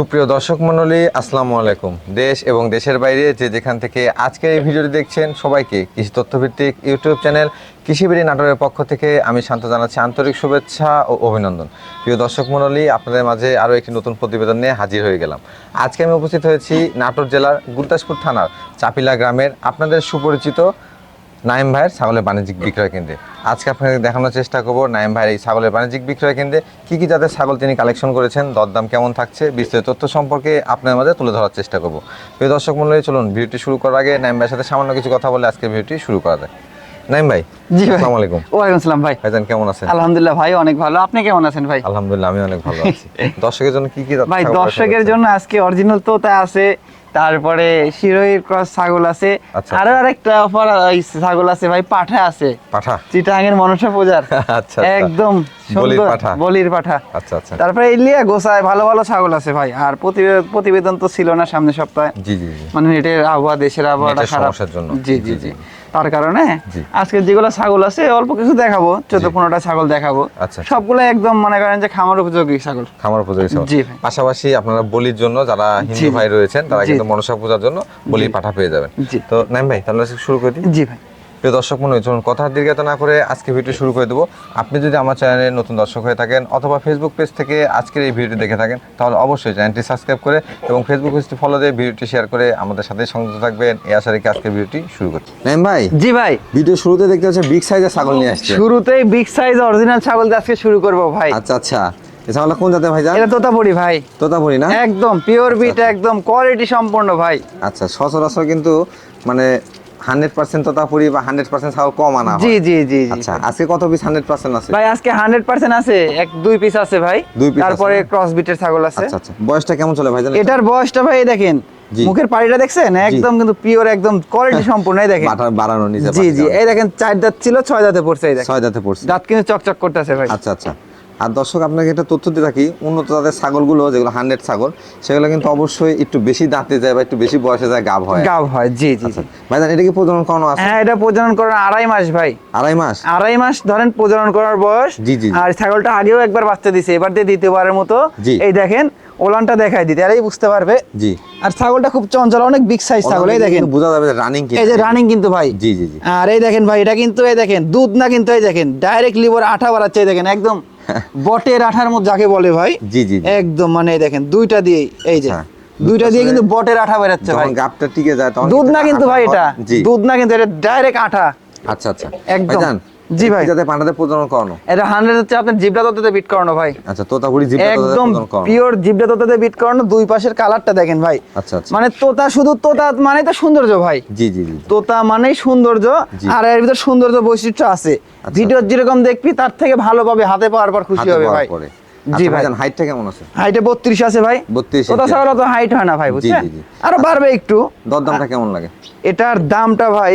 সুপ্রিয় দর্শক মণ্ডলী, আসসালামু আলাইকুম। দেশ এবং দেশের বাইরে যে যেখান থেকে আজকের এই ভিডিওটি দেখছেন, সবাইকে কৃষি তথ্যভিত্তিক ইউটিউব চ্যানেল কৃষিবিড়ি নাটোরের পক্ষ থেকে আমি শান্ত জানাচ্ছি আন্তরিক শুভেচ্ছা ও অভিনন্দন। প্রিয় দর্শক মণ্ডলী, আপনাদের মাঝে আরও একটি নতুন প্রতিবেদন নিয়ে হাজির হয়ে গেলাম। আজকে আমি উপস্থিত হয়েছি নাটোর জেলার গুরদাসপুর থানার চাপিলা গ্রামের আপনাদের সুপরিচিত নাইম ভাইয়ের ছাগলের বাণিজ্যিক বিক্রয় কেন্দ্রে। আজকে আপনাদের দেখানোর চেষ্টা করব নাইম ভাইয়ের এই ছাগলের বাণিজ্যিক বিক্রয় কেন্দ্রে। কী কী জাতের ছাগল তিনি কালেকশন করেছেন দরদাম কেমন থাকছে বিস্তারিত তথ্য সম্পর্কে আপনার মাঝে তুলে ধরার চেষ্টা করব। প্রিয় দর্শক মন্ডলী চলুন ভিডিওটি শুরু করার আগে নাইম ভাইয়ের সাথে সামান্য কিছু কথা বলে আজকে ভিডিওটি শুরু করা যায় নাইম ভাই জি আসসালামু আলাইকুম। ওয়ালাইকুম আসসালাম ভাই। ভাইজান কেমন আছেন? আলহামদুলিল্লাহ ভাই অনেক ভালো। আপনি কেমন আছেন ভাই? আলহামদুলিল্লাহ আমি অনেক ভালো আছি। দর্শকের জন্য কি কি ভাই দর্শকের জন্য আজকে অরিজিনাল তোতা আছে তারপরে শিরোহির ক্রস ছাগল আছে। আচ্ছা। আরও আরেকটা অফার ছাগল আছে ভাই পাঠা আছে। পাঠা? চিটাঙ্গের মনসা পূজার। আচ্ছা, আচ্ছা। একদম বলির পাঠা। বলির পাঠা। আচ্ছা আচ্ছা। তারপরে ইলিয়া গোসায় ভালো ভালো ছাগল আছে ভাই। আর প্রতিবে- প্রতিবেদন তো ছিল না সামনে সপ্তাহে। জি জি মানে নেটের আবহাওয়া দেশের আবহাওয়াটা খারাপ। জন্য। জি জি। জি। তার কারণে আজকে যেগুলো ছাগল আছে অল্প কিছু দেখাবো চোদ্দ পনেরোটা ছাগল দেখাবো। আচ্ছা। সবগুলো একদম মনে করেন যে খামার উপযোগী ছাগল। খামার উপযোগী ছাগল। জি পাশাপাশি আপনারা বলির জন্য যারা হিন্দু ভাই রয়েছেন তারা কিন্তু মনসা পূজার জন্য বলি পাঠা পেয়ে যাবেন। তো নাইম ভাই তাহলে শুরু করে দিই। জি ভাই। প্রিয় দর্শক মনে চলুন কথা দীর্ঘায়িত না করে আজকে ভিডিও শুরু করে দেবো। আপনি যদি আমার চ্যানেলে নতুন দর্শক হয়ে থাকেন অথবা ফেসবুক পেজ থেকে আজকের এই ভিডিওটি দেখে থাকেন তাহলে অবশ্যই চ্যানেলটি সাবস্ক্রাইব করে এবং ফেসবুক পেজটি ফলো দিয়ে ভিডিওটি শেয়ার করে আমাদের সাথে সংযুক্ত থাকবেন। এই আশা রেখে আজকের ভিডিওটি শুরু করি। নাইম ভাই জি ভাই। ভিডিও শুরুতে দেখতে হচ্ছে বিগ সাইজের ছাগল নিয়ে আসছে। শুরুতেই বিগ সাইজ অরিজিনাল ছাগল দিয়ে আজকে শুরু করব ভাই। আচ্ছা আচ্ছা। ছাগলটা কোন জাতের ভাই জান? এটা তোতাপুরি ভাই। তোতাপুরি না? একদম পিওর বিট একদম কোয়ালিটি সম্পূর্ণ ভাই। আচ্ছা সচরাচর কিন্তু মানে হান্ড্রেড পার্সেন্ট তোতাপুরি বা হান্ড্রেড পার্সেন্ট ছাগল কম আনা জি জি জি আচ্ছা আজকে কত পিস হান্ড্রেড পার্সেন্ট আছে? ভাই আজকে হান্ড্রেড পার্সেন্ট আছে এক দুই পিস আছে ভাই। দুই piece তারপরে ক্রস বিটের ছাগল আছে। আচ্ছা আচ্ছা। বয়সটা কেমন চলে ভাই এটার বয়সটা ভাই দেখেন মুখের পাড়িটা দেখছেন? একদম কিন্তু পিওর একদম কোয়ালিটি সম্পূর্ণ দেখেন। বাড়ানো নিচে জি জি। এই দেখেন চার দাঁত ছিল ছয় দাঁতে পড়ছে এই দেখেন। ছয় দাঁতে পড়ছে। দাঁত কিন্তু চকচক করতেছে ভাই। আচ্ছা আচ্ছা। আর দর্শক আপনাকে একটা তথ্য দিয়ে রাখি উন্নত জাতের ছাগলগুলো যেগুলো হান্ড্রেড ছাগল সেগুলো কিন্তু অবশ্যই একটু বেশি দাঁতে যায় বা একটু বেশি বয়সে যায় গাভ হয়। গাব হয় জি জি আচ্ছা ভাইজান এটা কি প্রজনন করানো আছে? হ্যাঁ এটা প্রজনন করার আড়াই মাস ভাই। আড়াই মাস? আড়াই মাস ধরেন প্রজনন করার বয়স জি, জি। আর ছাগলটা আগেও একবার বাচ্চা দিছে এবার দিয়ে দ্বিতীয়বারের মতো। এই দেখেন ওলানটা দেখাই দিতে আর এই বুঝতে পারবে। জি। আর ছাগলটা খুব চঞ্চল অনেক বিগ সাইজ ছাগল এই দেখেন। বোঝা যাবে রানিং এই যে রানিং কিন্তু ভাই। জি জি জি। আর এই দেখেন ভাই এটা কিন্তু এই দেখেন দুধ না কিন্তু এই দেখেন ডাইরেক্ট লিভার আঠা বাড়াচ্ছে এই দেখেন একদম বটের আঠার মধ্যে যাকে বলে ভাই জি জি। একদম মানে দেখেন দুইটা দিয়ে এই যে আচ্ছা। দুইটা দিয়ে কিন্তু বটের আঠা বেরাচ্ছে ভাই গাপটা গাবটা টিকে যায় তখন দুধ না কিন্তু ভাই এটা দুধ না কিন্তু এটা ডাইরেক্ট আঠা আচ্ছা আচ্ছা একদম। জি ভাই। যাতে পান্ডাতে প্রজনন করানো। এটা হান্ড্রেড হচ্ছে আপনার জিবলা তত্ত্বতে বিট করানো ভাই। আচ্ছা তোতাপুরি জিপ একদম পিওর জিবলা তোতাতে বিট করানো দুই পাশের কালারটা দেখেন ভাই। আচ্ছা আচ্ছা। মানে তোতা শুধু তোতা মানে তো সৌন্দর্য ভাই। জি জি জি। তোতা মানেই সৌন্দর্য আর এর ভিতর সৌন্দর্য বৈশিষ্ট্য আছে। ভিডিও যেরকম দেখবি তার থেকে ভালো পাবে হাতে পাওয়ার পর খুশি হবে ভাই। জি আচ্ছা ভাই। হাইটটা কেমন আছে? হাইটে বত্রিশ আছে ভাই। 32 তোতা ইঞ্চি ছাগল তো হাইট হয় না ভাই বুঝছেন। আরও বাড়বে একটু। দরদামটা কেমন লাগে? এটার দামটা ভাই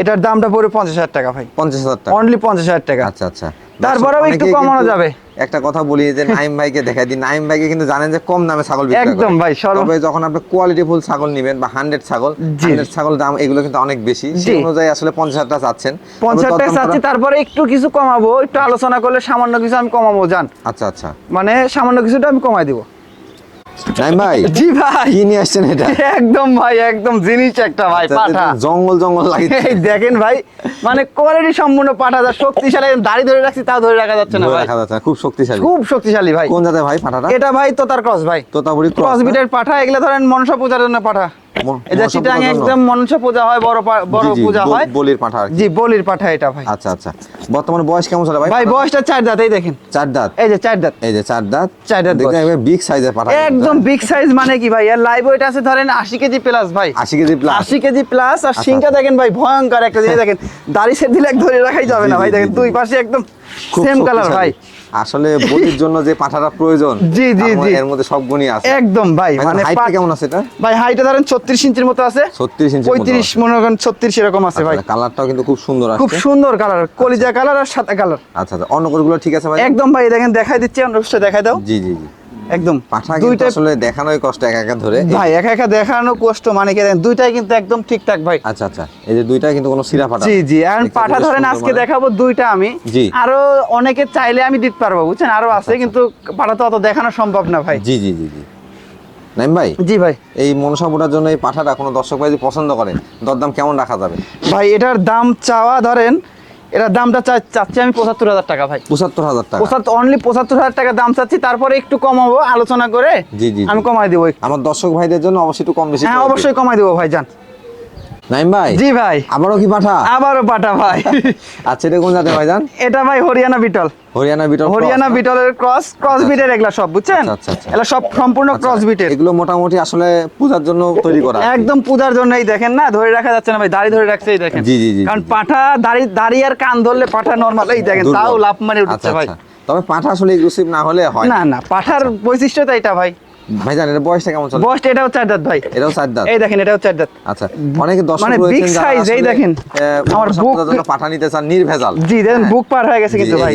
এটার দামটা পড়ে পঞ্চাশ হাজার টাকা ভাই। পঞ্চাশ হাজার টাকা। অনলি পঞ্চাশ হাজার টাকা। আচ্ছা আচ্ছা। তারপরেও একটু কমানো যাবে। একটা কথা বলি যে নাইম ভাইকে দেখাই দিই। নাইম ভাইকে কিন্তু জানেন যে কম দামে ছাগল বিক্রি একদম ভাই, তবে যখন আপনি কোয়ালিটি ফুল ছাগল নেবেন বা হান্ড্রেড ছাগল জি। হান্ড্রেড ছাগল দাম এগুলো কিন্তু অনেক বেশি। সেই অনুযায়ী আসলে পঞ্চাশ হাজার টাকা চাচ্ছেন। তবে পঞ্চাশ টাকা চাচ্ছি তারপরে একটু কিছু কমাবো। একটু আলোচনা করলে সামান্য কিছু আমি কমাবো জান। আচ্ছা আচ্ছা। মানে সামান্য কিছুটা আমি কমাই দিব। ভাই? জি ভাই। কি নিয়ে আসছেন এটা? একদম ভাই একদম জিনিস একটা ভাই আচ্ছা, পাঠা। জঙ্গল জঙ্গল লাগে দেখেন ভাই মানে কোয়ালিটি সম্পূর্ণ পাঠা যা শক্তিশালী দাড়ি ধরে রাখছি তাও ধরে রাখা যাচ্ছে না ভাই। দেখা যাচ্ছে খুব শক্তিশালী। খুব শক্তিশালী ভাই। কোন জাতের ভাই পাঠাটা? এটা ভাই তো তার ক্রস ভাই। তোতাপুরি ক্রস বিটের পাঠা এগুলা ধরেন মনসা পূজার জন্য পাঠা। এটা চিটাং একদম মনসা পূজা হয় বড় বড় পূজা হয়। বলির পাঠা জি বলির পাঠা এটা ভাই আচ্ছা আচ্ছা। বর্তমানে বয়স কেমন চলে ভাই? ভাই বয়সটা চার দাঁত এই দেখেন। চার দাঁত? এই যে চার দাঁত। এই যে চার দাঁত। চার দাঁত দেখতে বয়স। বিগ সাইজের পাঠা। একদম বিগ সাইজ মানে কি ভাই? এর লাইভ ওয়েট আছে ধরেন আশি কেজি প্লাস ভাই। আশি কেজি প্লাস আশি কেজি প্লাস আর আচ্ছা। সিংটা দেখেন ভাই ভয়ঙ্কর একটা জিনিস। দেখেন দাড়ি সেট দিলে এক ধরে রাখাই যাবে না ভাই। দেখেন দুই পাশে একদম সেম কালার ভাই। আসলে বডির জন্য যে পাঠাটা প্রয়োজন জি, জি, জি। এর মধ্যে সব গুণই আছে। একদম ভাই মানে হাইট কেমন আছে এটা? ভাই হাইটটা ধরেন ছত্রিশ ইঞ্চির মতো আছে। 36 ইঞ্চির মতো পঁয়ত্রিশ মনে করেন ছত্রিশ এরকম আছে ভাই। কালারটাও কিন্তু খুব সুন্দর খুব সুন্দর কালার কলিজা কালার আর সাদা কালার আচ্ছা আচ্ছা অন্য কোষগুলো ঠিক আছে ভাই? একদম ভাই দেখেন দেখাই দিচ্ছি অন্য দেখাই দাও। জি জি জি। একদম। পাঠা দুইটা আসলে দেখানোই কষ্ট একা একা ধরে ভাই একা একা দেখানো কষ্ট মানে কি দুইটাই কিন্তু একদম ঠিকঠাক ভাই। আচ্ছা আচ্ছা। এই যে দুইটা কিন্তু কোনো সিরা পাঠা। জি জি। আর পাঠা ধরেন আজকে মানে। দেখাবো দুইটা আমি। জি। আরও অনেকে চাইলে আমি দিতে পারব বুঝছেন? আরও আছে কিন্তু পাঠা তো অত দেখানো সম্ভব না ভাই। জি জি জি জি। নাইম ভাই জি ভাই। এই মনসা জন্য এই পাঠাটা কোনো দর্শক ভাই যদি পছন্দ করে দরদাম কেমন রাখা যাবে? ভাই এটার দাম চাওয়া ধরেন এটার দামটা চাই চাচ্ছি আমি পঁচাত্তর হাজার টাকা ভাই। পঁচাত্তর হাজার টাকা। পঁচাত্তর অনলি পঁচাত্তর হাজার টাকা দাম চাচ্ছি তারপরে একটু কমাবো আলোচনা করে জি, জি, জি। আমি কমাই দেবো আমার দর্শক ভাইদের জন্য অবশ্যই একটু কম বেশি হ্যাঁ অবশ্যই কমাই দেবো ভাই যান। নাইম ভাই? জি ভাই। আবারও কি পাঠা? আবারও পাটা ভাই। আচ্ছা এটা কোন জাতের ভাইজান? এটা ভাই হরিয়ানা বিটল। হরিয়ানা বিটল হরিয়ানা বিটলের ক্রস ক্রস বিটের এগুলা সব বুঝছেন? আচ্ছা, আচ্ছা, আচ্ছা। এগুলা সব সম্পূর্ণ ক্রস বিটের। এগুলো মোটামুটি আসলে পূজার জন্য তৈরি করা। একদম পূজার জন্যই দেখেন না ধরে রাখা যাচ্ছে না ভাই দাড়ি ধরে রাখছে এই দেখেন। জি, জি, জি, কারণ পাঠা দাড়ি দাড়ি আর কান ধরলে পাঠা নর্মাল এই দেখেন তাও লাভ মানে আচ্ছা, উঠছে ভাই। আচ্ছা। তবে পাঠা আসলে এগ্রেসিভ না হলে হয় না। না পাঠার বৈশিষ্ট্যটা এটা ভাই। ভাইজান এটা বয়সটা কেমন চলে? বস্ট এটাও চার দাঁত ভাই। এটাও চার দাঁত? এই দেখেন এটাও চার দাঁত। আচ্ছা অনেকে মানে এই দেখেন। আমার বুক- পাঠা নিতে চান নির্ভেজাল। জি দেখেন বুক পার হয়ে গেছে কিন্তু ভাই।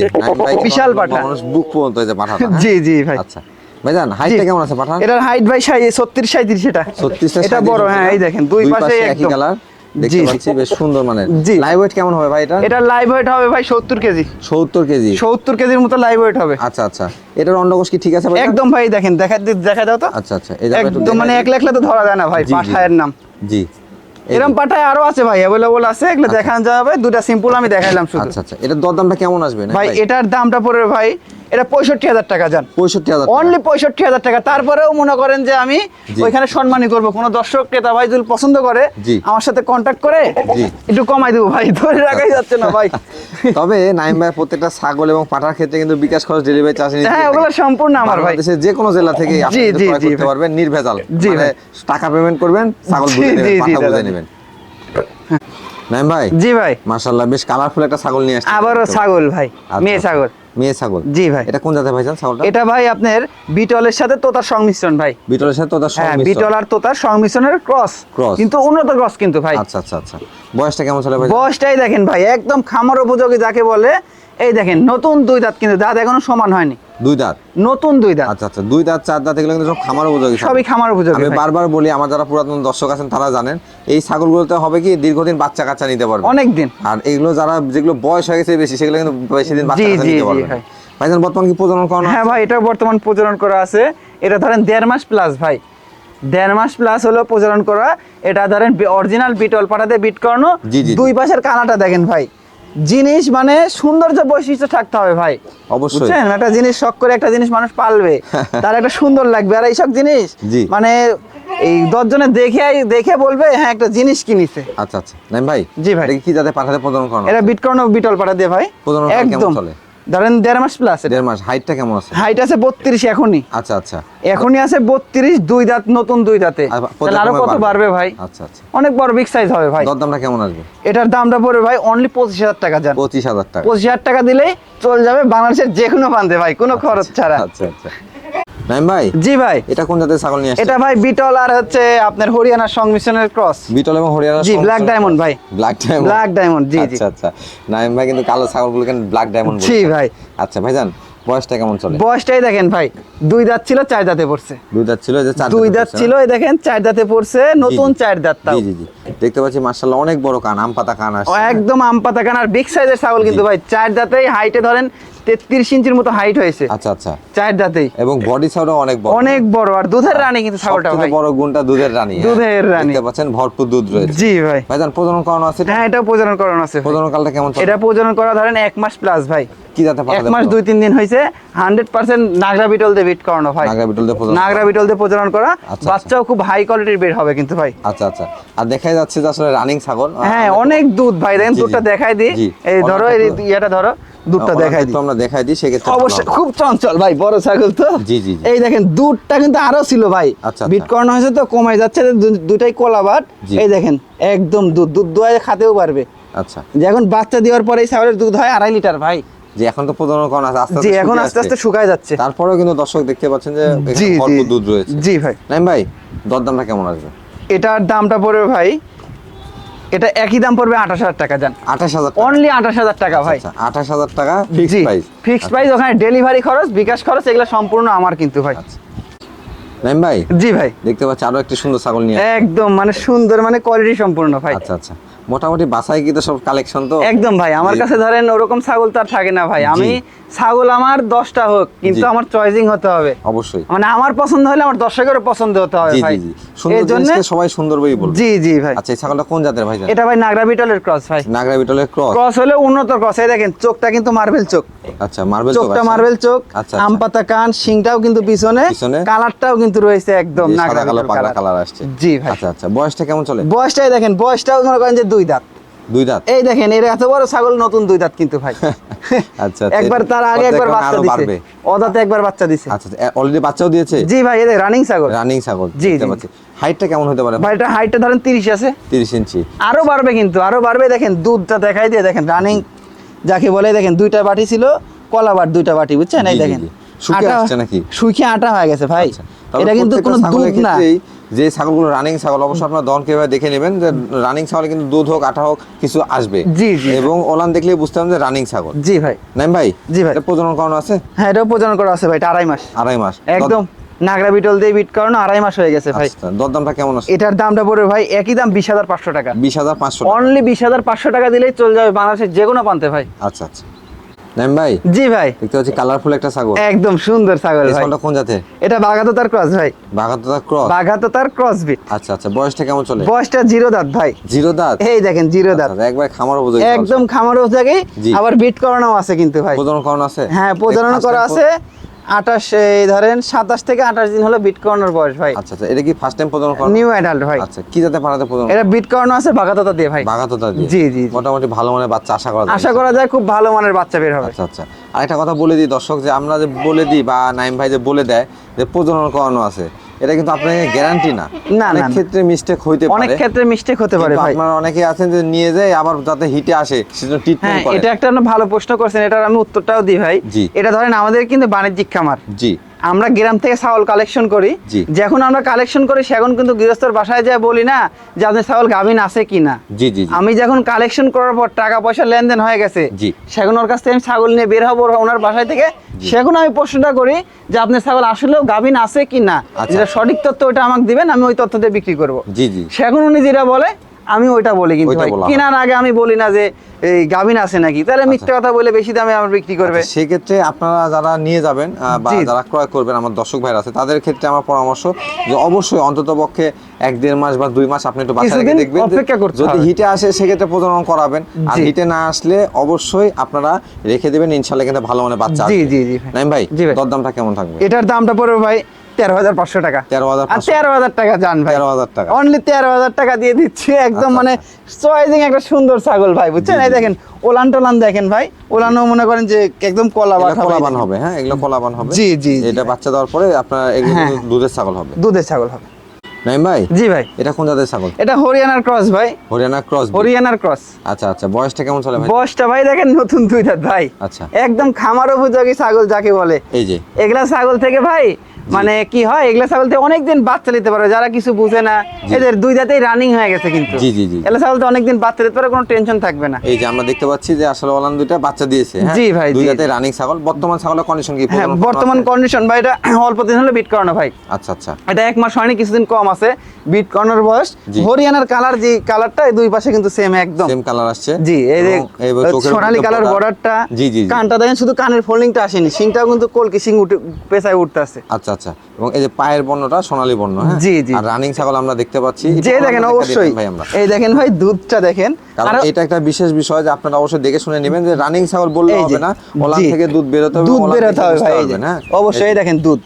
বিশাল পাঠা। মানুষ বুক পর্যন্ত পাঠাটা হ্যাঁ? জি জি ভাই। আচ্ছা ভাইজান হাইটটা কেমন আছে পাঠা এটার হাইট ভাই সাই ছত্রিশ সাঁত্রিশ এটা। ছত্রিশটা এটা বড় হ্যাঁ এই দেখেন দুই পাশে একই কালার দেখতে পাচ্ছি বেশ সুন্দর মানে জি। লাইভ ওয়েট কেমন হবে ভাই এটা? এটা লাইভ ওয়েট হবে ভাই সত্তর কেজি। সত্তর কেজি? সত্তর কেজির মতো লাইভ ওয়েট হবে। আচ্ছা আচ্ছা। এটার অন্ডকোষ কি ঠিক আছে ভাই? একদম ভাই দেখেন দেখা দেখা দাও তো। আচ্ছা আচ্ছা। এই একদম মানে এক লেখলে তো ধরা যায় না ভাই। পাঠায়ের নাম। জি। এরকম পাঠায় আরও আছে ভাই অ্যাভেলেবল আছে এগুলো দেখানো যাবে দুটা সিম্পল আমি দেখাইলাম শুধু। আচ্ছা আচ্ছা। এটার দরদামটা কেমন আসবে? ভাই এটার দামটা পড়বে ভাই এটা পঁয়ষট্টি হাজার টাকা যান পঁয়ষট্টি হাজার অনলি পঁয়ষট্টি হাজার টাকা। তারপরেও মনে করেন যে আমি ওইখানে সম্মানই করব। কোনো দর্শক ক্রেতা ভাই যদি পছন্দ করে আমার সাথে কন্ট্যাক্ট করে একটু কমাই দেবো ভাই। ধরে রাখাই যাচ্ছে না ভাই। তবে নাইম ভাই প্রত্যেকটা ছাগল এবং পাঠার ক্ষেত্রে কিন্তু বিকাশ খরচ ডেলিভারি চার্জ হ্যাঁ ওগুলো সম্পূর্ণ আমার ভাই। বাংলাদেশের যে কোনো জেলা থেকে আপনি ক্রয় করতে পারবেন নির্ভেজাল। জি মানে ভাই। টাকা পেমেন্ট করবেন ছাগল বুঝে নেবেন পাঠা বুঝে নেবেন। নাইম ভাই জি ভাই। মাশাআল্লাহ বেশ কালারফুল একটা ছাগল নিয়ে আসছে আবারও ছাগল ভাই আচ্ছা, মেয়ে আচ্ছা। ছাগল। মেয়ে ছাগল? জি ভাই। এটা কোন জাতের ভাই ছাগলটা? এটা ভাই আপনার বিটলের সাথে তোতার সংমিশ্রণ ভাই। বিটলের সাথে ওটা হ্যাঁ সংমিশ্রণ। বিটল আর তোতার সংমিশ্রণের ক্রস। ক্রস। কিন্তু উন্নত ক্রস কিন্তু ভাই। আচ্ছা আচ্ছা আচ্ছা। বয়সটা কেমন চলে ভাই বয়সটাই দেখেন ভাই একদম খামার উপযোগী যাকে বলে এই দেখেন নতুন দুই দাঁত কিন্তু দাঁত এখনও সমান হয়নি। দুই দাঁত? নতুন দুই দাঁত। আচ্ছা আচ্ছা দুই দাঁত চার দাঁত এগুলো কিন্তু সব খামার উপযোগী সবই খামার উপযোগী আমি বারবার বলি আমার যারা পুরাতন দর্শক আছেন তারা জানেন এই ছাগলগুলোতে হবে কি দীর্ঘদিন বাচ্চা কাচ্চা নিতে পারবে। অনেক দিন। আর এগুলো যারা যেগুলো বয়স হয়ে গেছে বেশি সেগুলো কিন্তু বেশি দিন বাচ্চা কাচ্চা নিতে পারবে। ভাইজান বর্তমান কি প্রজনন করানো হ্যাঁ ভাই এটা বর্তমান প্রজনন করা আছে। এটা ধরেন দেড় মাস প্লাস ভাই। দেড় মাস প্লাস হলো প্রজনন করা। এটা ধরেন অরিজিনাল বিটল পাঠাতে বিট করানো। দুই পাশের কানাটা দেখেন ভাই। জিনিস মানে সৌন্দর্য বৈশিষ্ট্য থাকতে হবে ভাই। অবশ্যই। একটা জিনিস শখ করে একটা জিনিস মানুষ পালবে তার একটা সুন্দর লাগবে। আর এইসব জিনিস মানে এই দশজনে দেখে দেখে বলবে হ্যাঁ একটা জিনিস কিনিছে। আচ্ছা আচ্ছা। ভাই জি ভাই। কি যাতে পাঠাতে প্রদান করানো এটা বিটকর্ন ও বিটল পাঠা দিয়ে ভাই। একদম। চলে? ধরেন দেড় মাস প্লাস দেড় মাস হাইটটা কেমন আছে? হাইট আছে বত্রিশ এখনই। আচ্ছা আচ্ছা। এখনই আছে বত্রিশ দুই দাঁত নতুন দুই দাঁতে। আরও কত বাড়বে? ভাই? আচ্ছা আচ্ছা। অনেক বড় বিগ সাইজ হবে ভাই। দামটা কেমন আসবে? এটার দামটা পড়বে ভাই অনলি পঁচিশ হাজার টাকা যান পঁচিশ হাজার টাকা। পঁচিশ হাজার টাকা দিলেই চলে যাবে বাংলাদেশের যে কোনো প্রান্তে ভাই কোনো খরচ ছাড়া। আচ্ছা আচ্ছা। নাইম ভাই? জি ভাই। এটা কোন জাতের ছাগল নিয়ে আসছে এটা ভাই বিটল আর হচ্ছে আপনার হরিয়ানার সংমিশ্রণের ক্রস। বিটল এবং হরিয়ানা জি, black diamond ভাই। ব্ল্যাক ডায়মন্ড ব্ল্যাক ডায়মন্ড জি জি। আচ্ছা আচ্ছা। নাইম ভাই কিন্তু কালো ব্ল্যাক ডায়মন্ড জি ভাই। আচ্ছা ভাইজান বয়সটা কেমন চলে? বয়সটাই দেখেন ভাই দুই দাঁত ছিল চার দাঁতে পড়ছে। দুই দাঁত ছিল যে চার দুই দাঁত ছিল এই দেখেন চার দাঁতে পড়ছে নতুন। চার দাঁত তাও। জি জি দেখতে পাচ্ছি অনেক বড় কান আম পাতা কান একদম আম পাতা কান আর বিগ সাইজের ছাগল কিন্তু ভাই চার দাঁতেই হাইটে ধরেন তেত্রিশ ইঞ্চির মতো হাইট হয়েছে। আচ্ছা আচ্ছা। চার দাঁতেই। এবং বডি অনেক বড়। অনেক বড়। আর দুধের রানী কিন্তু ছাগলটা ভাই। বড় গুণটা দুধের রানী হ্যাঁ। দুধের রানী। দেখতে পাচ্ছেন ভরপুর দুধ রয়েছে। জি ভাই। প্রজনন করানো আছে হ্যাঁ এটা প্রজনন করানো আছে প্রজনন কালটা কেমন এটা প্রজনন করা ধরেন এক মাস প্লাস ভাই। কি জাতে এক মাস দুই তিন দিন হয়েছে। হান্ড্রেড পার্সেন্ট নাগরা বিটল দিয়ে বিট করানো ভাই। নাগরা বিটল দিয়ে প্রজনন নাগরা বিটল দিয়ে প্রজনন করা। আচ্ছা। বাচ্চাও খুব হাই কোয়ালিটির বের হবে কিন্তু ভাই। আচ্ছা আচ্ছা। আর দেখাই যাচ্ছে যে আসলে রানিং ছাগল। হ্যাঁ অনেক দুধ ভাই। দেখেন। দুধটা দেখাই দিই। এই ধরো এই। ইয়েটা ধরো দুধটা দেখাই দিই। আমরা দেখাই দিই সেক্ষেত্রে অবশ্যই খুব চঞ্চল ভাই বড় ছাগল তো। জি, জি। এই দেখেন দুধটা কিন্তু আরও ছিল ভাই। আচ্ছা, বিট আচ্ছা। করানো হয়েছে তো কমে যাচ্ছে দুটাই কলাবাট। এই দেখেন একদম দুধ দুধ দোয়ায় খাতেও পারবে। আচ্ছা। যে এখন বাচ্চা দেওয়ার পরে এই ছাগলের দুধ হয় আড়াই লিটার ভাই। যে এখন তো প্রজনন আছে আস্তে জি আস্তে এখন আস্তে আস্তে শুকায় যাচ্ছে। তারপরেও কিন্তু দর্শক দেখতে পাচ্ছেন যে জি দুধ রয়েছে। জি ভাই। নাইম ভাই দরদামটা কেমন আসবে? এটার দামটা পড়বে ভাই এটা একই দাম পড়বে আঠাশ হাজার টাকা যান আঠাশ হাজার অনলি আঠাশ হাজার টাকা ভাই। আচ্ছা আঠাশ হাজার টাকা ফিক্স প্রাইস ফিক্স প্রাইস ওখানে ডেলিভারি খরচ বিকাশ খরচ এগুলো সম্পূর্ণ আমার কিন্তু ভাই। আচ্ছা। নাইম ভাই জি ভাই। দেখতে পাচ্ছি আরও একটি সুন্দর ছাগল নিয়ে একদম মানে সুন্দর মানে কোয়ালিটি সম্পূর্ণ ভাই। আচ্ছা আচ্ছা। মোটামুটি বাসায় কি তো সব কালেকশন তো? একদম ভাই আমার কাছে ধরেন ওরকম ছাগল তো আর থাকে না ভাই। আমি ছাগল আমার দশটা হোক কিন্তু আমার চয়েসিং হতে হবে। অবশ্যই। মানে আমার পছন্দ হলে আমার দর্শকেরও পছন্দ হতে হবে ভাই। সুন্দর জন্য জিনিসকে সবাই সুন্দর বই বলবে। জি জি ভাই। আচ্ছা এই ছাগলটা কোন জাতের ভাই এটা ভাই নাগরা বিটলের ক্রস ভাই। নাগরা বিটলের ক্রস ক্রস হলে উন্নত ক্রস এই দেখেন চোখটা কিন্তু মার্বেল চোখ। আচ্ছা মার্বেল চোখ চোখটা মার্বেল চোখ। আচ্ছা আম পাতা কান শিংটাও কিন্তু পিছনে। কালারটাও কিন্তু রয়েছে একদম নাগরা কালার আসছে। জি ভাই। আচ্ছা আচ্ছা। বয়সটা কেমন চলে? বয়সটাই দেখেন বয়সটাও মনে করেন যে দুই দাঁত। দুই দাঁত? এই দেখেন এর এত বড় ছাগল নতুন দুই দাঁত কিন্তু ভাই। আচ্ছা একবার তার আগে একবার বাচ্চা দিছে। অদাতে একবার বাচ্চা দিছে। আচ্ছা অলরেডি বাচ্চাও দিয়েছে? জি ভাই এই রানিং ছাগল। রানিং ছাগল জি, জি। হাইটটা কেমন হতে পারে? ভাই এটা হাইটটা ধরেন তিরিশ আছে। 30 ইঞ্চি। আরও বাড়বে কিন্তু আরও বাড়বে। দেখেন দুধটা দেখাই দিয়ে দেখেন রানিং যাকে বলে দেখেন দুইটা বাটি ছিল কলা বাট দুইটা বাটি বুঝছেন? এই দেখেন। শুকিয়ে আসছে নাকি? শুকিয়ে আটা হয়ে গেছে ভাই। আচ্ছা, এটা কিন্তু কোনো দুধ না। যে ছাগলগুলো রানিং ছাগল অবশ্যই আপনার দন কীভাবে দেখে নেবেন যে রানিং ছাগলে কিন্তু দুধ হোক আটা হোক কিছু আসবে। জি, জি। এবং ওলান দেখলেই বুঝতে হবে যে রানিং ছাগল। জি ভাই। নাইম ভাই জি ভাই। এটা প্রজনন করানো আছে? হ্যাঁ এটাও প্রজনন করা আছে ভাই এটা আড়াই মাস। আড়াই মাস। একদম নাগরা বিটল দিয়ে বিট করানো আড়াই মাস হয়ে গেছে ভাই। আচ্ছা দরদামটা কেমন আছে? এটার দামটা পড়বে ভাই একই দাম বিশ হাজার পাঁচশো টাকা। বিশ হাজার পাঁচশো অনলি বিশ হাজার পাঁচশো টাকা দিলেই চলে যাবে বাংলাদেশের যে কোনো প্রান্তে ভাই। আচ্ছা আচ্ছা। নাইম ভাই? জি ভাই। দেখতে পাচ্ছি কালারফুল একটা ছাগল। একদম সুন্দর ছাগল ভাই। ছাগলটা কোন জাতের? এটা ক্রস ভাই। বাঘাতোতা ক্রস? ক্রস বিট। আচ্ছা আচ্ছা বয়সটা কেমন চলে? বয়সটা জিরো দাঁত ভাই। জিরো দাঁত? এই দেখেন জিরো দাঁত। আচ্ছা, একবার খামার উপযোগী একদম খামার জায়গায় আবার বিট করানো আছে কিন্তু ভাই। প্রজনন করানো আছে? হ্যাঁ প্রজনন করা আছে। আঠাশ এই ধরেন সাতাশ থেকে আঠাশ দিন হলো বিট করানোর বয়স ভাই। আচ্ছা আচ্ছা এটা কি ফার্স্ট টাইম প্রজনন করানো? নিউ অ্যাডাল্ট ভাই। আচ্ছা কি জাতে পারাতে প্রজনন এটা বিট করানো আছে বাগাতাতা দিয়ে ভাই। বাগাতাতা দিয়ে? জি, জি, জি। মোটামুটি ভালো মানের বাচ্চা আশা করা যায়। আশা করা যায় খুব ভালো মানের বাচ্চা বের হবে। আচ্ছা আচ্ছা। আরেকটা কথা বলে দিই দর্শক যে আমরা যে বলে দিই বা নাইম ভাই যে বলে দেয় যে প্রজনন করানো আছে এটা কিন্তু আপনাকে গ্যারান্টি না। না, অনেক। ক্ষেত্রে মিস্টেক হইতে অনেক ক্ষেত্রে মিস্টেক হতে পারে ভাই। আপনারা অনেকে আছেন যে নিয়ে যায় আবার যাতে হিটে আসে সেজন্য হ্যাঁ ট্রিটমেন্ট করে। এটা একটা ভালো প্রশ্ন করছেন এটার আমি উত্তরটাও দিই ভাই। জি। এটা ধরেন আমাদের কিন্তু বাণিজ্যিক খামার। জি। আমরা গ্রাম থেকে ছাগল কালেকশন করি। যখন আমরা কালেকশন করি সেখন কিন্তু গৃহস্থর বাসায় যায় বলি না যে আপনার ছাগল গাভিন আছে কি না জি জি জি। আমি যখন কালেকশন করার পর টাকা পয়সা লেনদেন হয়ে গেছে। সেখন ওর কাছ থেকে আমি ছাগল নিয়ে বের হব ওনার বাসায় থেকে। সেখন আমি প্রশ্নটা করি যে আপনার ছাগল আসলেও গাভিন আছে কি না আচ্ছা। যেটা সঠিক তথ্য ওটা আমাকে দিবেন আমি ওই তথ্য দিয়ে বিক্রি করব। সেখন উনি যেটা বলে আমি ওইটা বলি কিন্তু। কেনার আগে আমি বলি না যে এই গাভিন আছে নাকি তাহলে মিথ্যে কথা বলে বেশি দামে আমার বিক্রি করবে আচ্ছা, সেক্ষেত্রে আপনারা যারা নিয়ে যাবেন বা যারা ক্রয় করবেন আমার দর্শক ভাইরা আছে তাদের ক্ষেত্রে আমার পরামর্শ যে অবশ্যই অন্তত পক্ষে এক দেড় মাস বা দুই মাস আপনি একটু বাসায় রেখে দেখবেন অপেক্ষা করতে যদি হিটে আসে সেক্ষেত্রে প্রজনন করাবেন আর হিটে না আসলে অবশ্যই আপনারা রেখে দেবেন ইনশাল্লাহ কিন্তু ভালো মানে বাচ্চা জি। জি, জি ভাই। নাইম ভাই। দরদামটা কেমন থাকবে এটার দামটা পড়বে ভাই তেরো হাজার পাঁচশো টাকা। তেরো হাজার তেরো হাজার টাকা যান ভাই। তেরো হাজার টাকা। অনলি তেরো হাজার টাকা দিয়ে দিচ্ছি। একদম আচ্ছা, মানে চয়েজিং একটা সুন্দর ছাগল ভাই বুঝছেন? এই দেখেন ওলান টোলান দেখেন ভাই। ওলানও মনে করেন যে একদম কলাবান হবে হ্যাঁ? এগুলো কলাবান হবে। জি, জি। এটা বাচ্চা দেওয়ার পরে আপনার এগুলো হ্যাঁ। দুধের ছাগল হবে। দুধের ছাগল হবে। নাইম ভাই? জি ভাই। এটা কোন জাতের ছাগল? এটা হরিয়ানার ক্রস ভাই। হরিয়ানা ক্রস হরিয়ানার ক্রস। আচ্ছা আচ্ছা। বয়সটা কেমন চলে ভাই? বয়সটা ভাই দেখেন নতুন দুই দাঁত ভাই। আচ্ছা। একদম খামার উপযোগী ছাগল যাকে বলে। এই যে। এগুলা ছাগল থেকে ভাই মানে কি হয় এগুলা ছাগল থেকে অনেকদিন বাচ্চা নিতে পারে যারা কিছু বুঝে না এদের দুই দাঁতেই রানিং হয়ে গেছে কিন্তু। জি, জি, জি। এগুলা ছাগল তো অনেকদিন বাচ্চা দিতে পারে কোনো টেনশন থাকবে না। এই যে আমরা দেখতে পাচ্ছি যে আসলে ওলান দুইটা বাচ্চা দিয়েছে হ্যাঁ? জি ভাই, দুই জি। রানিং ছাগল। বর্তমান ছাগলের কন্ডিশন কি? হ্যাঁ বর্তমান কন্ডিশন ভাই এটা অল্প দিন হলে বিট করানো ভাই। আচ্ছা আচ্ছা। এটা এক মাস হয়নি কিছুদিন কম আছে। বিট করানোর বয়স। হরিয়ানার কালার যে কালারটা দুই পাশে কিন্তু সেম একদম। সেম কালার আসছে। জি এই যে সোনালী কালার। বর্ডারটা জি জি। কানটা দেখেন শুধু কানের ফোল্ডিংটা আসেনি সিংটাও কিন্তু কলকি সিং উঠে পেছায় উঠতেছে। আচ্ছা আচ্ছা এবং এই যে পায়ের বর্ণটা সোনালী বর্ণ হ্যাঁ? জি, জি। আর রানিং ছাগল আমরা দেখতে পাচ্ছি। যে দেখেন অবশ্যই। ভাই আমরা। এই দেখেন ভাই দুধটা দেখেন। কারণ এটা একটা বিশেষ বিষয় যে আপনারা অবশ্যই দেখে শুনে নেবেন যে রানিং ছাগল বললে যে, হবে না। ওলান থেকে দুধ বেরোতে হবে দুধ বেরোতে হবে ভাই হ্যাঁ? অবশ্যই দেখেন দুধ।